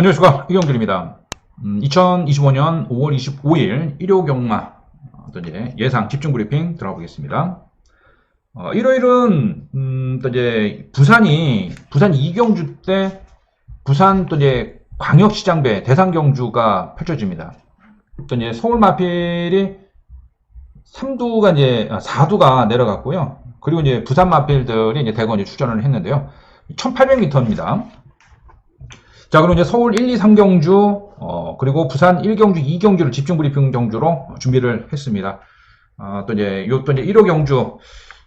안녕하십니까 이경길입니다. 음, 2025년 5월 25일 일요 경마 어, 또 이제 예상 집중 브리핑 들어보겠습니다. 어, 일요일은 음, 또 이제 부산이 부산 이경주 때 부산 또 이제 광역시장배 대상 경주가 펼쳐집니다. 또 이제 서울 마필이 3두가 이제 아, 4두가 내려갔고요. 그리고 이제 부산 마필들이 이제 대거 이제 출전을 했는데요. 1800m입니다. 자, 그럼 이제 서울 1, 2, 3경주, 어, 그리고 부산 1경주, 2경주를 집중 브리핑 경주로 준비를 했습니다. 아, 또 이제, 요, 또 이제 1호 경주.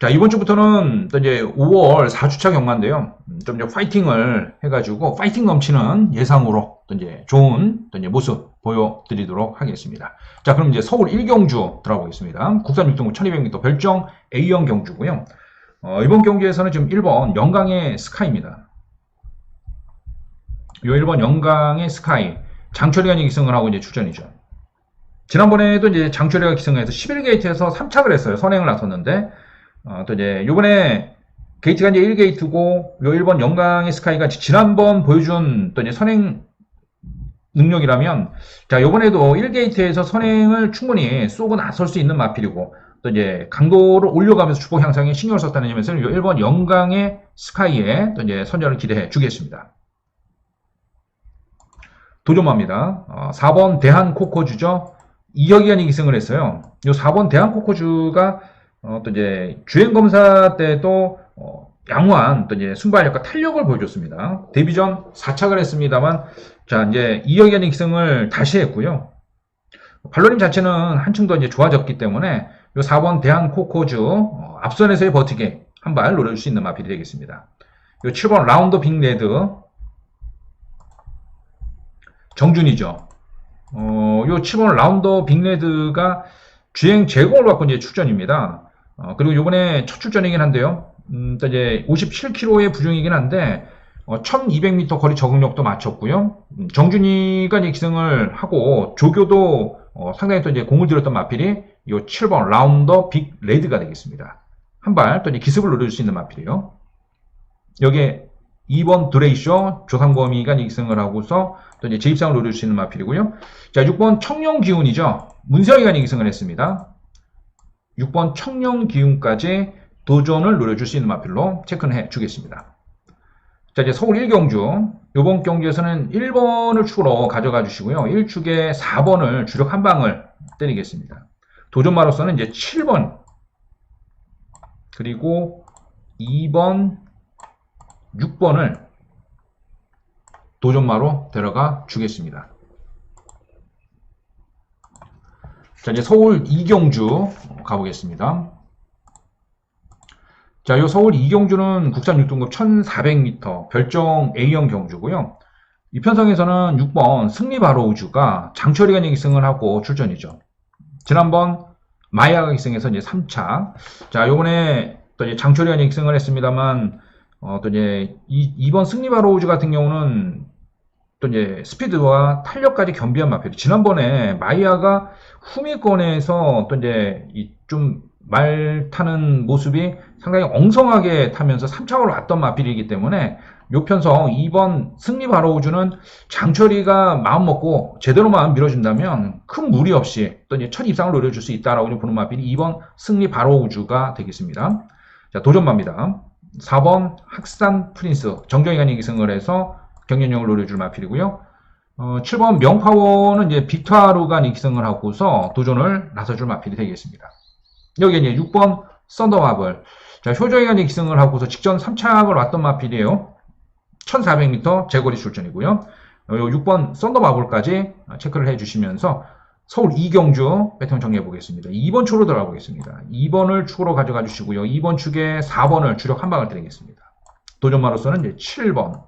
자, 이번 주부터는 또 이제 5월 4주차 경마인데요. 음, 좀 이제 파이팅을 해가지고, 파이팅 넘치는 예상으로 또 이제 좋은 또 이제 모습 보여드리도록 하겠습니다. 자, 그럼 이제 서울 1경주 들어보겠습니다. 국산 6등급 1200m 별정 A형 경주고요. 어, 이번 경기에서는 지금 1번 영광의 스카이입니다. 요 1번 영광의 스카이 장철이가 기승을 하고 이제 출전이죠. 지난번에도 이제 장철이가 기승을 해서 11게이트에서 3착을 했어요. 선행을 나섰는데 어, 또 이제 요번에 게이트가 이제 1게이트고 요 1번 영광의 스카이가 지난번 보여준 또 이제 선행 능력이라면 자 요번에도 1게이트에서 선행을 충분히 쏘고 나설 수 있는 마필이고 또 이제 강도를 올려가면서 주폭 향상에 신경을 썼다는 점에서 요 1번 영광의 스카이에 또 이제 선전을 기대해 주겠습니다. 도전마입니다. 어, 4번 대한 코코주죠. 이혁이가 기승을 했어요. 요 4번 대한 코코주가 어, 또 이제 주행 검사 때도 어, 양호한 또 이제 순발력과 탄력을 보여줬습니다. 데뷔 전 4착을 했습니다만 자 이제 이혁이가 기승을 다시 했고요. 발로림 자체는 한층 더 이제 좋아졌기 때문에 요 4번 대한 코코주 어, 앞선에서의 버티게 한발 노려줄 수 있는 마필이 되겠습니다. 요 7번 라운드 빅레드 정준이죠. 어, 요 7번 라운더 빅레드가 주행 제공을 받고 이제 출전입니다. 어, 그리고 요번에 첫 출전이긴 한데요. 음, 또 이제 57km의 부중이긴 한데, 어, 1200m 거리 적응력도 맞췄고요. 음, 정준이가 이제 기승을 하고, 조교도 어, 상당히 또 이제 공을 들였던 마필이 요 7번 라운더 빅레드가 되겠습니다. 한 발 또 이제 기습을 노려줄 수 있는 마필이에요. 여기에 2번 드레이쇼 조상범이가 기승을 하고서 또 이제 재입상을 노릴 수 있는 마필이고요. 자, 6번 청룡기운이죠. 문세영이가 기승을 했습니다. 6번 청룡기운까지 도전을 노려줄 수 있는 마필로 체크는 해 주겠습니다. 자, 이제 서울 1경주. 이번 경주에서는 1번을 축으로 가져가 주시고요. 1축에 4번을 주력 한 방을 때리겠습니다. 도전마로서는 이제 7번, 그리고 2번, 6번을 도전마로 데려가 주겠습니다. 자, 이제 서울 이경주 가보겠습니다. 자, 이 서울 이경주는 국산 6등급 1400m 별정 A형 경주고요. 이 편성에서는 6번 승리 바로우주가 장철이가 기승을 하고 출전이죠. 지난번 마야가 기승해서 이제 3차. 자, 요번에 또 이제 장철이가 기승을 했습니다만 어, 또 이제 이, 2번 승리바 로우즈 같은 경우는 또 이제 스피드와 탄력까지 겸비한 마필. 지난번에 마이아가 후미권에서 또 이제 좀 말 타는 모습이 상당히 엉성하게 타면서 3차로 왔던 마필이기 때문에 요 편성 2번 승리 바로우즈는 장철이가 마음 먹고 제대로만 밀어준다면 큰 무리 없이 또 이제 첫 입상을 노려줄 수 있다라고 보는 마필이 2번 승리 바로우즈가 되겠습니다. 자, 도전마입니다. 4번 학산 프린스 정경이가 기승을 해서 경연령을 노려줄 마필이고요. 어, 7번 명파원은 이제 빅타루가 기승을 하고서 도전을 나서줄 마필이 되겠습니다. 여기 이제 6번 썬더마블. 자, 효정이가 기승을 하고서 직전 3착을 왔던 마필이에요. 1400m 제거리 출전이고요. 어, 6번 썬더마블까지 체크를 해주시면서 서울 이경주 패턴 정리해 보겠습니다. 2번 축으로 들어가 보겠습니다. 2번을 축으로 가져가 주시고요. 2번 축에 4번을 주력 한 방을 드리겠습니다. 도전마로서는 이제 7번,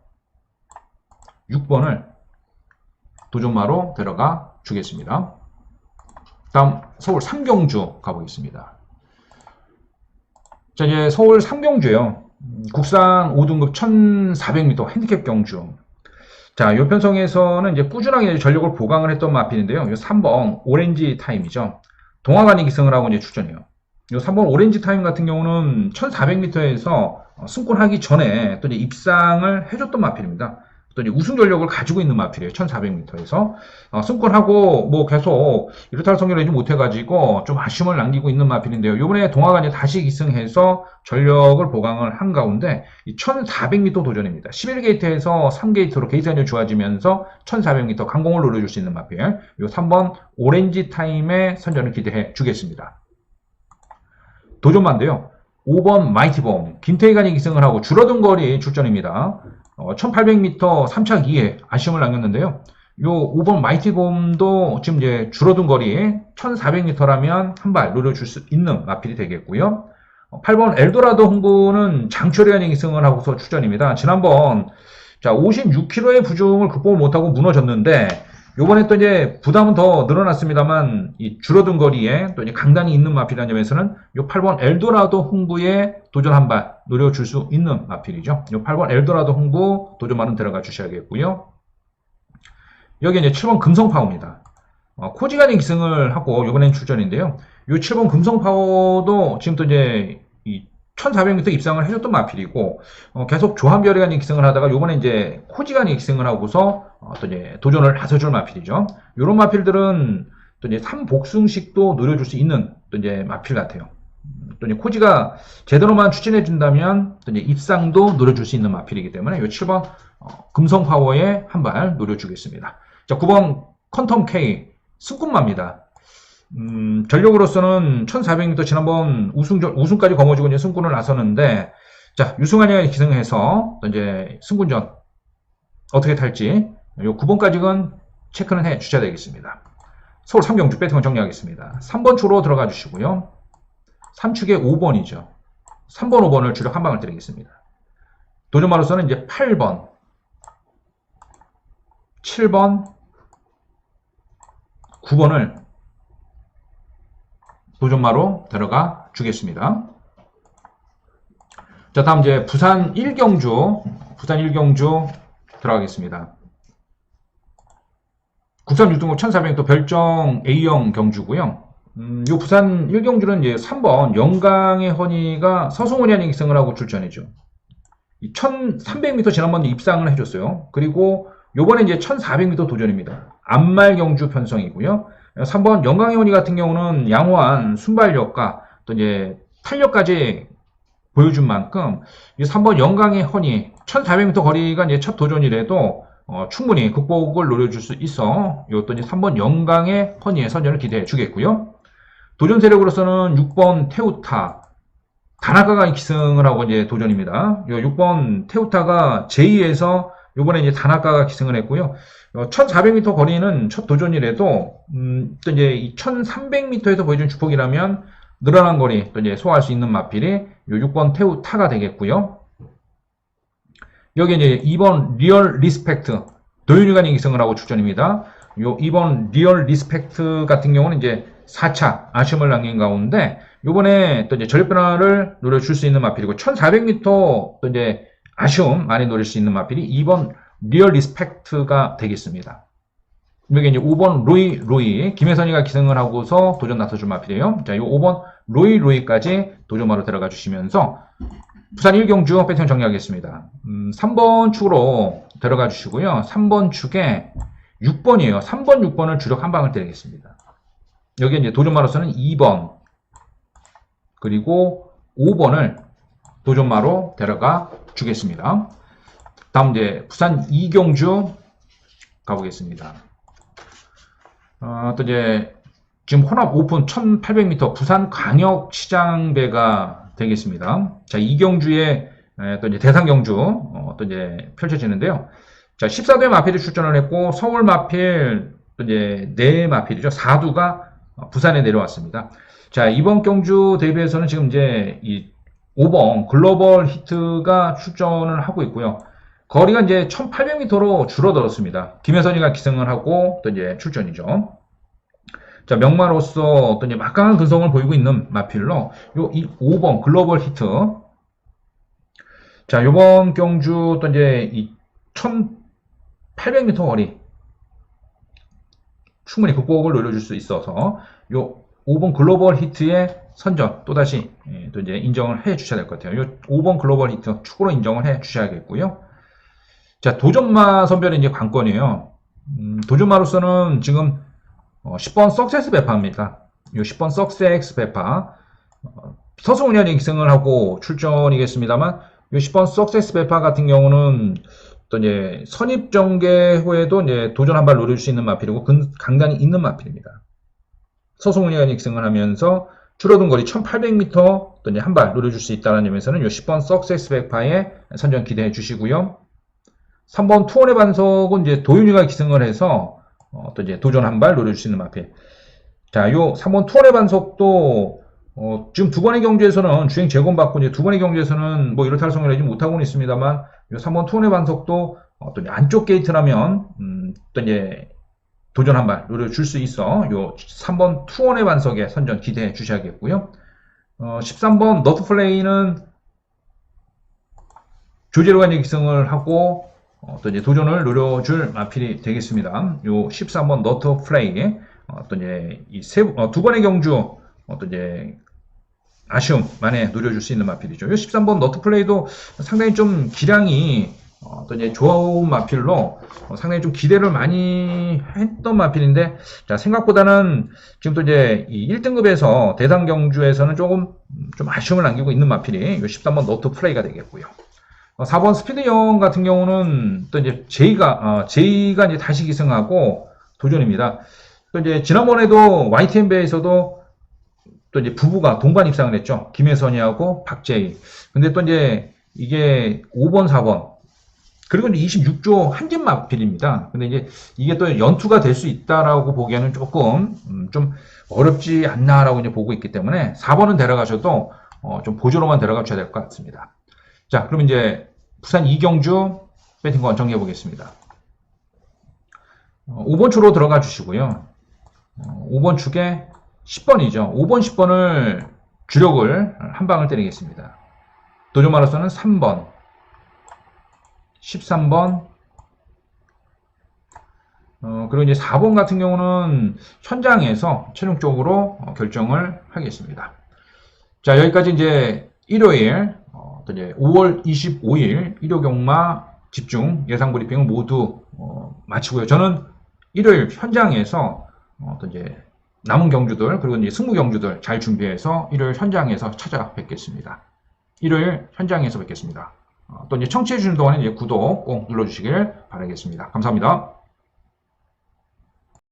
6번을 도전마로 들어가 주겠습니다. 다음 서울 삼경주 가보겠습니다. 자 이제 서울 삼경주요. 국산 5등급 1400m 핸디캡 경주. 자, 요 편성에서는 이제 꾸준하게 전력을 보강을 했던 마필인데요. 요 3번 오렌지 타임이죠. 동화관이 기승을 하고 이제 출전해요. 요 3번 오렌지 타임 같은 경우는 1400m에서 승권하기 전에 또 이제 입상을 해줬던 마필입니다. 또 이제 우승 전력을 가지고 있는 마필이에요. 1400m에서. 어, 승권하고 뭐 계속 이렇다 성결하지 못해가지고 좀 아쉬움을 남기고 있는 마필인데요. 요번에 동화가 이제 다시 기승해서 전력을 보강을 한 가운데 이 1400m 도전입니다. 11게이트에서 3게이트로 게이트 안이 좋아지면서 1400m 강공을 노려줄 수 있는 마필. 요 3번 오렌지 타임의 선전을 기대해 주겠습니다. 도전만인데요. 5번 마이티봄 김태희간이 기승을 하고 줄어든 거리 출전입니다. 어, 1800m 3차 2에 아쉬움을 남겼는데요. 요 5번 마이티봄도 지금 이제 줄어든 거리 1400m라면 한 발 노려줄 수 있는 마필이 되겠고요. 어, 8번 엘도라도 홍구는 장철이간이 기승을 하고서 출전입니다. 지난번 자 56kg의 부종을 극복을 못하고 무너졌는데 요번에 또 이제 부담은 더 늘어났습니다만 이 줄어든 거리에 또 이제 강단이 있는 마필이라는 점에서는 요 8번 엘도라도 홍구에 도전 한 발 노려줄 수 있는 마필이죠. 요 8번 엘도라도 홍구 도전만은 들어가 주셔야겠고요. 여기 이제 7번 금성파워입니다. 어, 코지간이 기승을 하고 요번엔 출전인데요. 요 7번 금성파워도 지금 또 이제 이 1400m 입상을 해줬던 마필이고 어, 계속 조한별이간이 기승을 하다가 요번에 이제 코지간이 기승을 하고서 어, 또 이제 도전을 나서줄 마필이죠. 요런 마필들은 또 이제 3복승식도 노려줄 수 있는 또 이제 마필 같아요. 음, 또 이제 코지가 제대로만 추진해 준다면 또 이제 입상도 노려줄 수 있는 마필이기 때문에 요 7번 어, 금성 파워에 한 발 노려주겠습니다. 자, 9번 컨텀 K 승꾼마입니다. 음, 전력으로서는 1400m 지난번 우승, 우승까지 거머쥐고 이제 승꾼을 나섰는데, 자, 유승환이 기승해서 또 이제 승군전 어떻게 탈지, 요 9번까지는 체크는 해 주셔야 되겠습니다. 서울 삼경주 배팅을 정리하겠습니다. 3번 추로 들어가 주시고요. 3축에 5번이죠. 3번, 5번을 주력 한 방을 드리겠습니다. 도전마로서는 이제 8번, 7번, 9번을 도전마로 들어가 주겠습니다. 자, 다음 이제 부산 1경주, 부산 1경주 들어가겠습니다. 국산 6등급 1400도 별정 A형 경주고요. 음, 요 부산 1경주는 이제 3번 영광의 허니가 서승원이 아닌 기승을 하고 출전했죠. 1300m 지난번에 입상을 해줬어요. 그리고 요번에 이제 1400m 도전입니다. 안말 경주 편성이고요. 3번 영광의 허니 같은 경우는 양호한 순발력과 또 이제 탄력까지 보여준 만큼 이 3번 영광의 허니 1400m 거리가 이제 첫 도전이라도 어, 충분히 극복을 노려줄 수 있어 이것도 이제 3번 영광의 허니의 선전을 기대해 주겠고요. 도전 세력으로서는 6번 태우타 다나카가 기승을 하고 이제 도전입니다. 6번 태우타가 제2에서 요번에 이제 다나카가 기승을 했고요. 1400m 거리는 첫 도전이라도 음, 또 이제 1300m에서 보여준 주폭이라면 늘어난 거리 또 이제 소화할 수 있는 마필이 요 6번 태우 타가 되겠고요. 여기 이제 2번 리얼 리스펙트 도윤이간이 기승을 하고 출전입니다. 요 2번 리얼 리스펙트 같은 경우는 이제 4차 아쉬움을 남긴 가운데 요번에 또 이제 전력 변화를 노려줄 수 있는 마필이고 1400m 또 이제 아쉬움 많이 노릴 수 있는 마필이 2번 리얼 리스펙트가 되겠습니다. 여기 이제 5번 로이 로이 김혜선이가 기승을 하고서 도전 나서줄 마필이에요. 자, 이 5번 로이 로이까지 도전마로 들어가 주시면서 부산 1경주 패턴 정리하겠습니다. 음, 3번 축으로 들어가 주시고요. 3번 축에 6번이에요. 3번, 6번을 주력 한 방을 때리겠습니다. 여기 이제 도전마로서는 2번 그리고 5번을 도전마로 데려가 주겠습니다. 다음 이제 부산 이경주 가보겠습니다. 어, 또 이제 지금 혼합 오픈 1800m 부산 광역 시장배가 되겠습니다. 자, 이경주의 또 이제 대상 경주 어, 또 이제 펼쳐지는데요. 자, 14대 마필이 출전을 했고 서울 마필 또 이제 네 마필이죠. 4두가 부산에 내려왔습니다. 자, 이번 경주 대비해서는 지금 이제 이 5번 글로벌 히트가 출전을 하고 있고요. 거리가 이제 1800m로 줄어들었습니다. 김혜선이가 기승을 하고 또 이제 출전이죠. 자, 명마로서 또 이제 막강한 근성을 보이고 있는 마필로 요이 5번 글로벌 히트. 자, 요번 경주 또 이제 이 1800m 거리 충분히 극복을 노려줄 수 있어서 요 5번 글로벌 히트의 선전 또다시 예, 또 이제 인정을 해 주셔야 될 것 같아요. 요 5번 글로벌 히트 축으로 인정을 해 주셔야겠고요. 자, 도전마 선별은 이제 관건이에요. 음, 도전마로서는 지금 어, 10번 석세스 배파입니다. 이 10번 석세스 배파. 어, 서승훈이 기승을 하고 출전이겠습니다만, 이 10번 석세스 배파 같은 경우는 또 이제 선입 전개 후에도 이제 도전 한 발 노릴 수 있는 마필이고 근- 강단이 있는 마필입니다. 서승훈이 기승을 하면서 줄어든 거리 1800m 또 이제 한 발 노려줄 수 있다는 점에서는 이 10번 석세스 배파에 선전 기대해 주시고요. 3번 투원의 반석은 이제 도윤이가 기승을 해서 어, 또 이제 도전 한 발 노려줄 수 있는 마필. 자, 요 3번 투원의 반석도 어, 지금 두 번의 경주에서는 주행 재검받고 이제 두 번의 경주에서는 뭐 이렇다 할 성을 내지 못하고는 있습니다만 요 3번 투원의 반석도 어, 또 안쪽 게이트라면 음, 또 이제 도전 한 발 노려줄 수 있어 요 3번 투원의 반석에 선전 기대해 주셔야겠고요. 어, 13번 너트 플레이는 조제로가 이제 기승을 하고 어, 또 이제 도전을 노려줄 마필이 되겠습니다. 요 13번 너트 플레이 어, 또 이제 이세 어, 두 번의 경주 어, 또 이제 아쉬움 만에 노려줄 수 있는 마필이죠. 요 13번 너트 플레이도 상당히 좀 기량이 어, 또 이제 좋은 마필로 어, 상당히 좀 기대를 많이 했던 마필인데 자 생각보다는 지금 또 이제 이 1등급에서 대상 경주에서는 조금 음, 좀 아쉬움을 남기고 있는 마필이 요 13번 너트 플레이가 되겠고요. 어, 4번 스피드형 같은 경우는 또 이제 제이가 어, 제이가 이제 다시 기승하고 도전입니다. 또 이제 지난번에도 YTN배에서도 또 이제 부부가 동반 입상을 했죠. 김혜선이하고 박재희. 근데 또 이제 이게 5번, 4번. 그리고 이제 26조 한진 마 필입니다. 근데 이제 이게 또 연투가 될 수 있다라고 보기에는 조금 음, 좀 어렵지 않나라고 이제 보고 있기 때문에 4번은 데려가셔도 어, 좀 보조로만 데려가 주셔야 될 것 같습니다. 자, 그럼 이제 부산 이경주 배팅권 정리해 보겠습니다. 어, 5번 추로 들어가 주시고요. 어, 5번 축에 10번이죠. 5번, 10번을 주력을 한 방을 때리겠습니다. 도전 마로서는 3번, 13번, 어, 그리고 이제 4번 같은 경우는 현장에서 최종적으로 어, 결정을 하겠습니다. 자, 여기까지 이제 일요일, 어, 또 이제 5월 25일 일요 경마 집중 예상 브리핑을 모두 어, 마치고요. 저는 일요일 현장에서 어, 또 이제 남은 경주들 그리고 이제 승무 경주들 잘 준비해서 일요일 현장에서 찾아뵙겠습니다. 일요일 현장에서 뵙겠습니다. 어, 또 이제 청취해 주는 동안에 이제 구독 꼭 눌러주시길 바라겠습니다. 감사합니다.